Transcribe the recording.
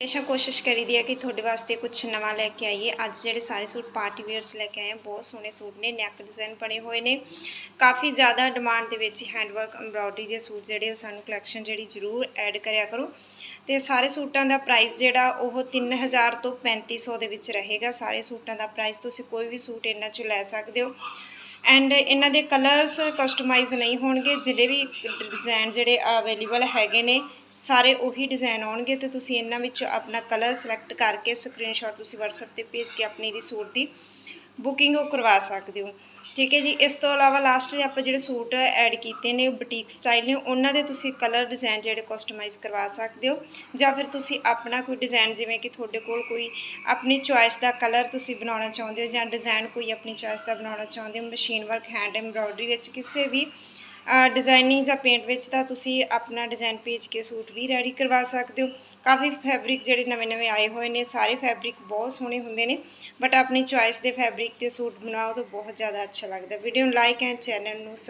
ਹਮੇਸ਼ਾ ਕੋਸ਼ਿਸ਼ ਕਰੀਦੀ ਹੈ ਕਿ ਤੁਹਾਡੇ ਵਾਸਤੇ ਕੁਝ ਨਵਾਂ ਲੈ ਕੇ ਆਈਏ। ਅੱਜ ਜਿਹੜੇ ਸਾਰੇ ਸੂਟ ਪਾਰਟੀ ਵੇਅਰਸ ਲੈ ਕੇ ਆਏ ਹਾਂ ਬਹੁਤ ਸੋਹਣੇ ਸੂਟ ਨੇ ਨੈਕ ਡਿਜ਼ਾਈਨ ਬਣੇ ਹੋਏ ਨੇ। ਕਾਫੀ ਜ਼ਿਆਦਾ ਡਿਮਾਂਡ ਦੇ ਵਿੱਚ ਹੈਂਡਵਰਕ ਐਮਬ੍ਰੋਇਡਰੀ ਦੇ ਸੂਟ ਜਿਹੜੇ ਉਹ ਸਾਨੂੰ ਕਲੈਕਸ਼ਨ ਜਿਹੜੀ ਜ਼ਰੂਰ ਐਡ ਕਰਿਆ ਕਰੋ। ਤੇ ਸਾਰੇ ਸੂਟਾਂ ਦਾ ਪ੍ਰਾਈਸ ਜਿਹੜਾ, ਉਹ 3000 ਤੋਂ 3500 ਦੇ ਵਿੱਚ ਰਹੇਗਾ। ਸਾਰੇ ਸੂਟਾਂ ਦਾ ਪ੍ਰਾਈਸ ਤੁਸੀਂ ਕੋਈ ਵੀ ਸੂਟ ਇਹਨਾਂ ਚੋਂ ਲੈ ਸਕਦੇ ਹੋ। ਐਂਡ ਇਹਨਾਂ ਦੇ ਕਲਰਸ ਕਸਟਮਾਈਜ਼ ਨਹੀਂ ਹੋਣਗੇ, ਜਿਹੜੇ ਵੀ ਡਿਜ਼ਾਈਨ ਜਿਹੜੇ ਅਵੇਲੇਬਲ ਹੈਗੇ ਨੇ, ਸਾਰੇ ਉਹੀ ਡਿਜ਼ਾਈਨ ਆਉਣਗੇ ਤੇ ਤੁਸੀਂ ਇਹਨਾਂ ਵਿੱਚ ਆਪਣਾ ਕਲਰ ਸਿਲੈਕਟ ਕਰਕੇ ਸਕਰੀਨਸ਼ਾਟ ਤੁਸੀਂ WhatsApp ਤੇ ਭੇਜ ਕੇ ਆਪਣੀ ਦੀ ਸੂਟ ਦੀ ਬੁਕਿੰਗ ਉਹ ਕਰਵਾ ਸਕਦੇ ਹੋ। ਠੀਕ ਹੈ ਜੀ, ਇਸ ਤੋਂ ਇਲਾਵਾ ਲਾਸਟ 'ਤੇ ਆਪਾਂ ਜਿਹੜੇ ਸੂਟ ਐਡ ਕੀਤੇ ਨੇ ਬੁਟੀਕ ਸਟਾਈਲ ਨੇ, ਉਹਨਾਂ ਦੇ ਤੁਸੀਂ ਕਲਰ ਡਿਜ਼ਾਈਨ ਜਿਹੜੇ ਕਸਟਮਾਈਜ਼ ਕਰਵਾ ਸਕਦੇ ਹੋ। ਜਾਂ ਫਿਰ ਤੁਸੀਂ ਆਪਣਾ ਕੋਈ ਡਿਜ਼ਾਈਨ ਜਿਵੇਂ ਕਿ ਤੁਹਾਡੇ ਕੋਲ ਕੋਈ ਆਪਣੀ ਚੁਆਇਸ ਦਾ ਕਲਰ ਤੁਸੀਂ ਬਣਾਉਣਾ ਚਾਹੁੰਦੇ ਹੋ ਜਾਂ ਡਿਜ਼ਾਈਨ ਕੋਈ ਆਪਣੀ ਚੁਆਇਸ ਦਾ ਬਣਾਉਣਾ ਚਾਹੁੰਦੇ ਹੋ ਮਸ਼ੀਨ ਵਰਕ ਹੈਂਡ ਐਮਬ੍ਰੋਇਡਰੀ ਵਿੱਚ ਕਿਸੇ ਵੀ ਡਿਜ਼ਾਈਨਿੰਗ ਜਾਂ ਪੇਂਟ ਵਿੱਚ ਤਾਂ ਤੁਸੀਂ ਆਪਣਾ ਡਿਜ਼ਾਈਨ ਭੇਜ ਕੇ ਸੂਟ ਵੀ ਰੈਡੀ ਕਰਵਾ ਸਕਦੇ ਹੋ। ਕਾਫੀ ਫੈਬਰਿਕ ਜਿਹੜੇ ਨਵੇਂ-ਨਵੇਂ ਆਏ ਹੋਏ ਨੇ, ਸਾਰੇ ਫੈਬਰਿਕ ਬਹੁਤ ਸੋਹਣੇ ਹੁੰਦੇ ਨੇ ਬਟ ਆਪਣੀ ਚੁਆਇਸ ਦੇ ਫੈਬਰਿਕ ਤੇ ਸੂਟ ਬਣਾਓ ਤਾਂ ਬਹੁਤ ਜ਼ਿਆਦਾ ਅੱਛਾ ਲੱਗਦਾ। ਵੀਡੀਓ ਨੂੰ ਲਾਈਕ ਐਂਡ ਚੈਨਲ ਨੂੰ